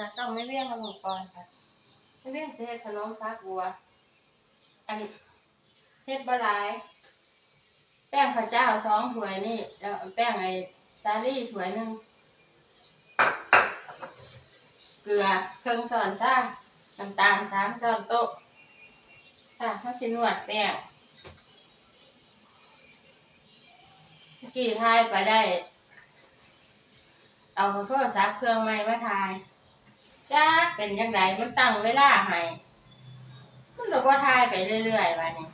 ค่ะต้องไม่เวี่ยงมาลงก่อนค่ะไม่เวี่ยงสิเฮ็ดขนมฟักบัว อันเฮ็ดบะหลาย แป้งข้าวเจ้าสองถ้วยนี่แล้วแป้งไอ้สาลี่ถ้วยหนึ่งเกลือเครื่องช้อนซ่าน้ำตาลสามช้อนโต๊ะค่ะเขาสินวดแป้งเมื่อกี้ทายไปได้ เอาโทรศัพท์เครื่องใหม่มาถ่าย จ้าเป็นยังไงมันตั้งเวลาให้มันเราก็ทายไปเรื่อยๆวันนี้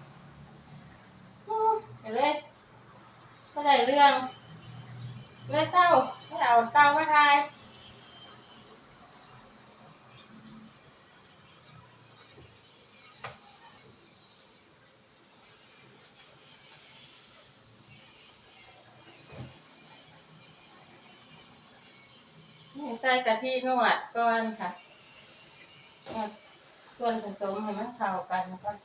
อู้ไปเลยก็ได้เรื่องเลยเศร้าไม่เอาตั้งมาถ่าย ใส่กะทินวดก่อนค่ะนวดส่วนผสมให้มันเข้ากันก่อน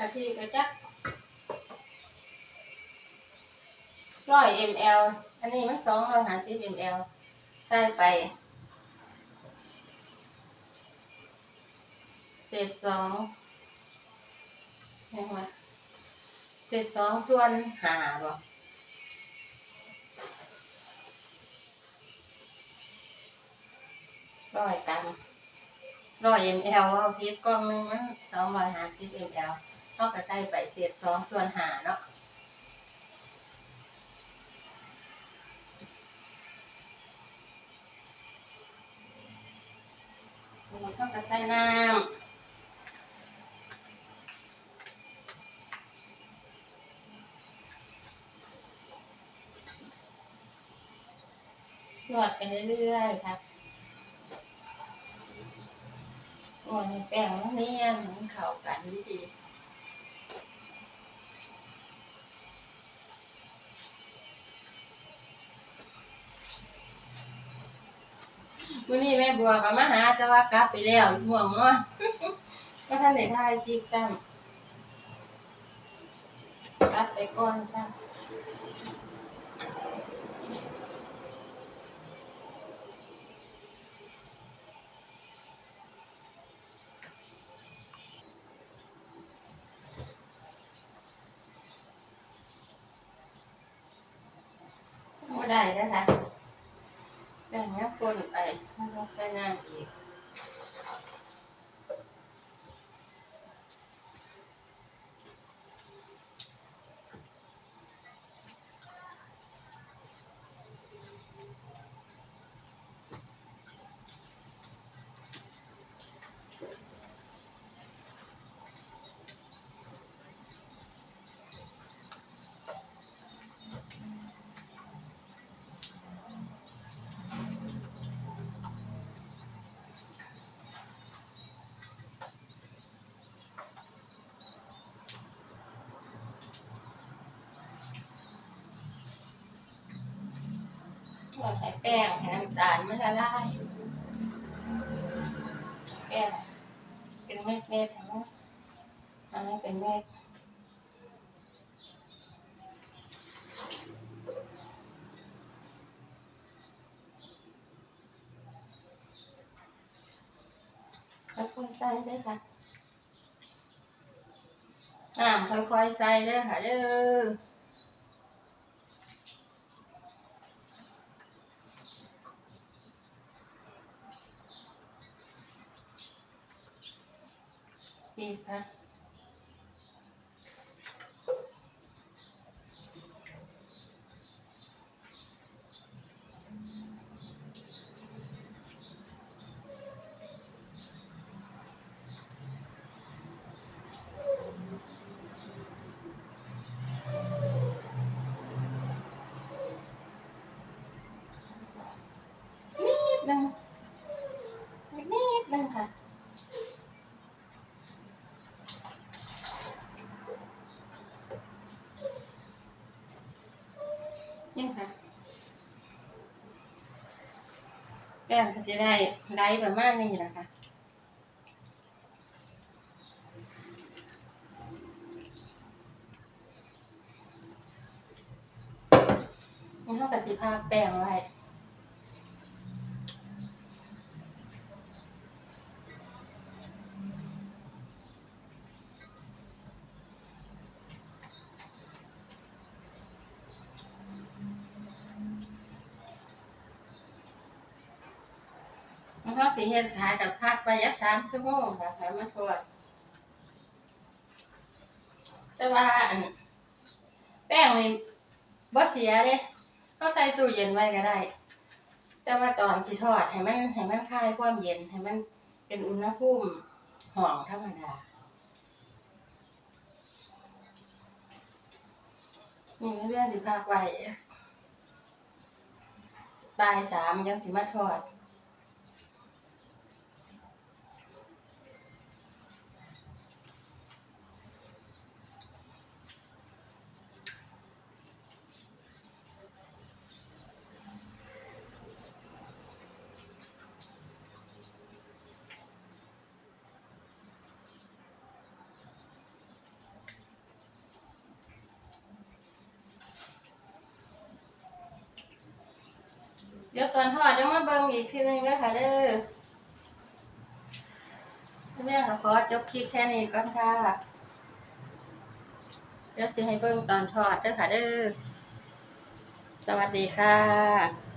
กะทิกระจักร้อยมลอันนี้มันสองร้อยห้าสิบมลใส่ไป เศษสองเห็นไหมเศษสองส่วนหาบ่ร้อยกรัมร้อยมลเอาพีชกล่องหนึงมันสองร้อยห้าสิบมล เขาก็ใส่ไปเศษสองส่วนหาเนาะนี่เข้าก็ใส่น้ำนวดไปเรื่อยๆครับนวดแป้งเนียนมันเข้ากันดี ๆวันนี้แม่บัวกับมาหาแต่ว่ากลับไปแล้วห่วงเนาะก็ท่านได้ทายคลิปกันกลับไปก่อนจ้ะไม่ได้แล้วค่ะได้เนี้ยคนไป มันต้ เราใส่แป้งให้น้ำตาลมันละลายแป้งเป็นเม็ดเม็ดๆนะทำให้เป็นเม็ดค่อยๆใส่เด้ค่ะน้ำค่อยๆใส่เด้ค่ะเด้อ ดีค่ะนิดนึงนิดนึง แป้งก็จะได้ไล่ประมาณนี้นะคะนี่เราก็สิพาแป้งไว้ มันก็สีเห็นขายกับพักไปยักสามชั่วโมงค่ะขายมาทอดแต่ว่าอันแป้งนี่บ่เสียเลยเขาใส่ตู้เย็นไว้ก็ได้ แต่ว่าตอนสิทอดให้มันให้มันคลายความเย็นให้มันเป็นอุณหภูมิห้องธรรมดานี่เรื่องสิพักไว้บ่ายสามยังสิมาทอด ดี๋ยวตอนทอดเดี๋ยวมาเบิ่งอีกทีนึงเด้อค่ะเด้อแม่ก็ขอจบคลิปแค่นี้ก่อนค่ะเดี๋ยวสิให้เบิ่งตอนทอดเด้อค่ะเด้อสวัสดีค่ะ